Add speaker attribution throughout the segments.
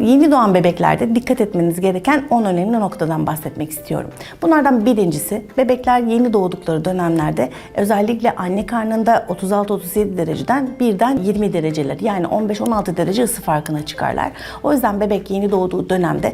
Speaker 1: Yeni doğan bebeklerde dikkat etmeniz gereken 10 önemli noktadan bahsetmek istiyorum. Bunlardan birincisi bebekler yeni doğdukları dönemlerde özellikle anne karnında 36-37 dereceden birden 20 dereceler yani 15-16 derece ısı farkına çıkarlar. O yüzden bebek yeni doğduğu dönemde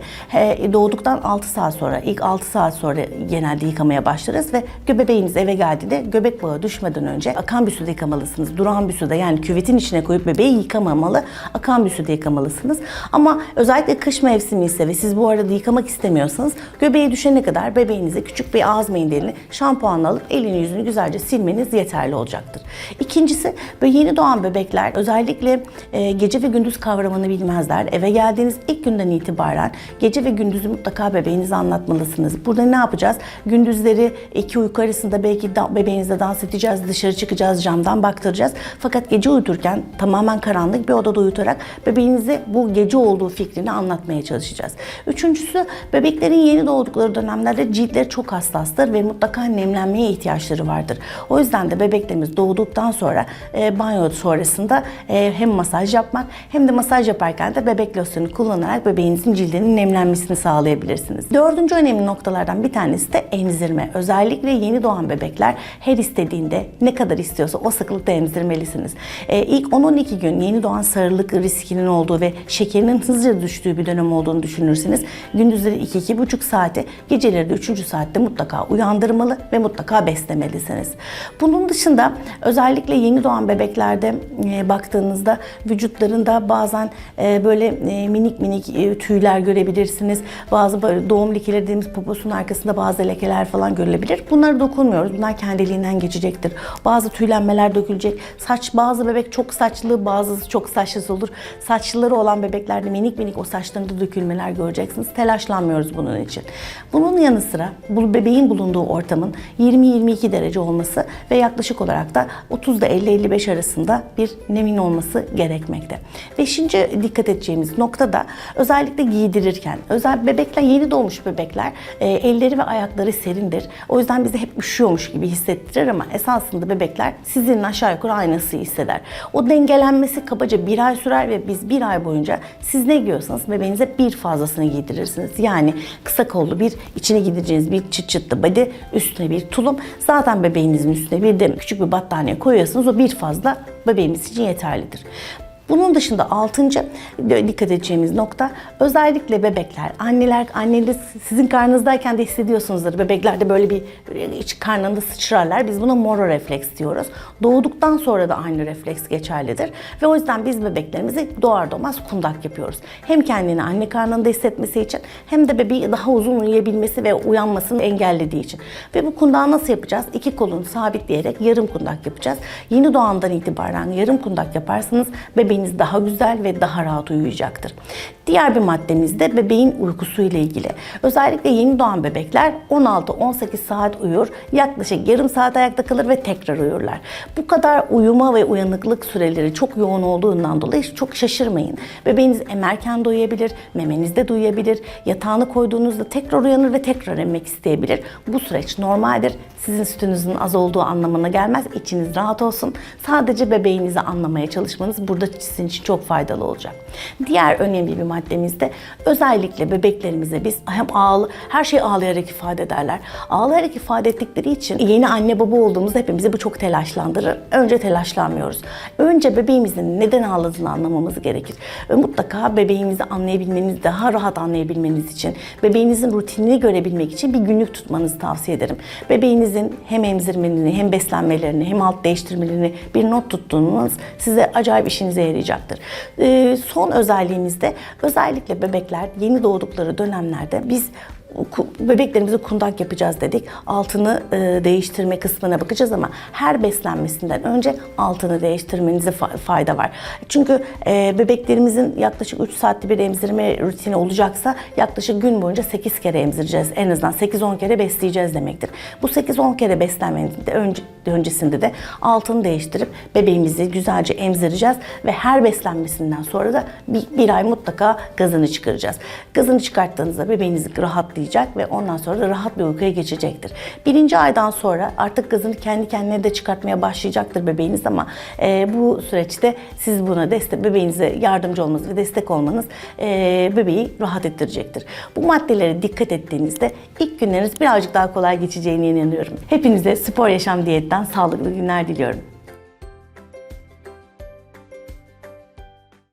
Speaker 1: doğduktan 6 saat sonra ilk 6 saat sonra genelde yıkamaya başlarız ve bebeğiniz eve geldiğinde göbek bağı düşmeden önce akan bir suda yıkamalısınız. Durağan bir suda yani küvetin içine koyup bebeği yıkamamalı. Akan bir suda yıkamalısınız. Ama özellikle kış mevsimi ise ve siz bu arada yıkamak istemiyorsanız göbeği düşene kadar bebeğinize küçük bir ağız mendilini şampuanla alıp elini yüzünü güzelce silmeniz yeterli olacaktır. İkincisi böyle yeni doğan bebekler özellikle e, gece ve gündüz kavramını bilmezler. Eve geldiğiniz ilk günden itibaren gece ve gündüzü mutlaka bebeğinize anlatmalısınız. Burada ne yapacağız? Gündüzleri iki uyku arasında belki da, bebeğinizle dans edeceğiz, dışarı çıkacağız, camdan baktıracağız. Fakat gece uyuturken tamamen karanlık bir odada uyutarak bebeğinize bu gece olduğu fikrini anlatmaya çalışacağız. Üçüncüsü bebeklerin yeni doğdukları dönemlerde ciltleri çok hassastır ve mutlaka nemlenmeye ihtiyaçları vardır. O yüzden de bebeklerimiz doğduktan sonra e, banyo sonrasında e, hem masaj yapmak hem de masaj yaparken de bebek losyonu kullanarak bebeğinizin cildinin nemlenmesini sağlayabilirsiniz. Dördüncü önemli noktalardan bir tanesi de emzirme. Özellikle yeni doğan bebekler her istediğinde ne kadar istiyorsa o sıklıkta emzirmelisiniz. E, ilk 10-12 gün yeni doğan sarılık riskinin olduğu ve şekerinin hızlıca düştüğü bir dönem olduğunu düşünürseniz gündüzleri 2-2,5 saate, geceleri de 3. saatte mutlaka uyandırmalı ve mutlaka beslemelisiniz. Bunun dışında özellikle yeni doğan bebeklerde e, baktığınızda vücutlarında bazen e, böyle e, minik minik tüyler görebilirsiniz. Bazı doğum lekeleri dediğimiz poposunun arkasında bazı lekeler falan görülebilir. Bunlara dokunmuyoruz. Bunlar kendiliğinden geçecektir. Bazı tüylenmeler dökülecek. Saç bazı bebek çok saçlı, bazısı çok saçsız olur. Saçlıları olan bebeklerde minik minik o saçlarında dökülmeler göreceksiniz. Telaşlanmıyoruz bunun için. Bunun yanı sıra bu bebeğin bulunduğu ortamın 20-22 derece olması ve yaklaşık olarak da 30 ile 50-55 arasında bir nemin olması gerekmekte. Beşinci dikkat edeceğimiz nokta da özellikle giydirirken, özel bebekler yeni doğmuş bebekler e, elleri ve ayakları serindir. O yüzden bizi hep üşüyormuş gibi hissettirir ama esasında bebekler sizin aşağı yukarı aynısı hisseder. O dengelenmesi kabaca bir ay sürer ve biz bir ay boyunca siz ne giyiyorsanız bebeğinize bir fazlasını giydirirsiniz. Yani kısa kollu bir içine giydireceğiniz bir çıt çıtlı body, üstüne bir tulum. Zaten bebeğinizin üstüne bir de küçük bir battaniye koyuyorsunuz. O bir fazla bebeğimiz için yeterlidir. Bunun dışında altıncı dikkat edeceğimiz nokta özellikle bebekler, anneler, anneler sizin karnınızdayken de hissediyorsunuzdur. Bebeklerde böyle bir iç karnında sıçrarlar. Biz buna moro refleks diyoruz. Doğduktan sonra da aynı refleks geçerlidir. Ve o yüzden biz bebeklerimizi doğar doğmaz kundak yapıyoruz. Hem kendini anne karnında hissetmesi için hem de bebeği daha uzun uyuyabilmesi ve uyanmasını engellediği için. Ve bu kundağı nasıl yapacağız? İki kolunu sabitleyerek yarım kundak yapacağız. Yeni doğandan itibaren yarım kundak yaparsanız bebeğiniz daha güzel ve daha rahat uyuyacaktır. Diğer bir maddemiz de bebeğin uykusu ile ilgili. Özellikle yeni doğan bebekler 16-18 saat uyur, yaklaşık yarım saat ayakta kalır ve tekrar uyurlar. Bu kadar uyuma ve uyanıklık süreleri çok yoğun olduğundan dolayı çok şaşırmayın. Bebeğiniz emerken de uyuyabilir, memenizde de uyuyabilir, yatağını koyduğunuzda tekrar uyanır ve tekrar emmek isteyebilir. Bu süreç normaldir. Sizin sütünüzün az olduğu anlamına gelmez. İçiniz rahat olsun. Sadece bebeğinizi anlamaya çalışmanız burada sizin için çok faydalı olacak. Diğer önemli bir maddemiz de özellikle bebeklerimize biz hem ağlı, her şeyi ağlayarak ifade ederler. Ağlayarak ifade ettikleri için yeni anne baba olduğumuzda hepimizi bu çok telaşlandırır. Önce telaşlanmıyoruz. Önce bebeğimizin neden ağladığını anlamamız gerekir. Ve mutlaka bebeğimizi anlayabilmeniz, daha rahat anlayabilmeniz için, bebeğinizin rutinini görebilmek için bir günlük tutmanızı tavsiye ederim. Bebeğinizin hem emzirmelerini, hem beslenmelerini, hem alt değiştirmelerini bir not tuttuğunuz size acayip işinize yarayacaktır. Ee, son özelliğimiz de özellikle bebekler yeni doğdukları dönemlerde biz bebeklerimizi kundak yapacağız dedik. Altını e, değiştirme kısmına bakacağız ama her beslenmesinden önce altını değiştirmenize fayda var. Çünkü e, bebeklerimizin yaklaşık 3 saatli bir emzirme rutini olacaksa yaklaşık gün boyunca 8 kere emzireceğiz. En azından 8-10 kere besleyeceğiz demektir. Bu 8-10 kere beslenmenin de önce, öncesinde de altını değiştirip bebeğimizi güzelce emzireceğiz ve her beslenmesinden sonra da bir, bir ay mutlaka gazını çıkaracağız. Gazını çıkarttığınızda bebeğiniz rahatlayacak uyuyacak ve ondan sonra da rahat bir uykuya geçecektir. Birinci aydan sonra artık gazını kendi kendine de çıkartmaya başlayacaktır bebeğiniz ama e, bu süreçte siz buna destek, bebeğinize yardımcı olmanız ve destek olmanız e, bebeği rahat ettirecektir. Bu maddelere dikkat ettiğinizde ilk günleriniz birazcık daha kolay geçeceğine inanıyorum. Hepinize spor yaşam diyetten sağlıklı günler diliyorum.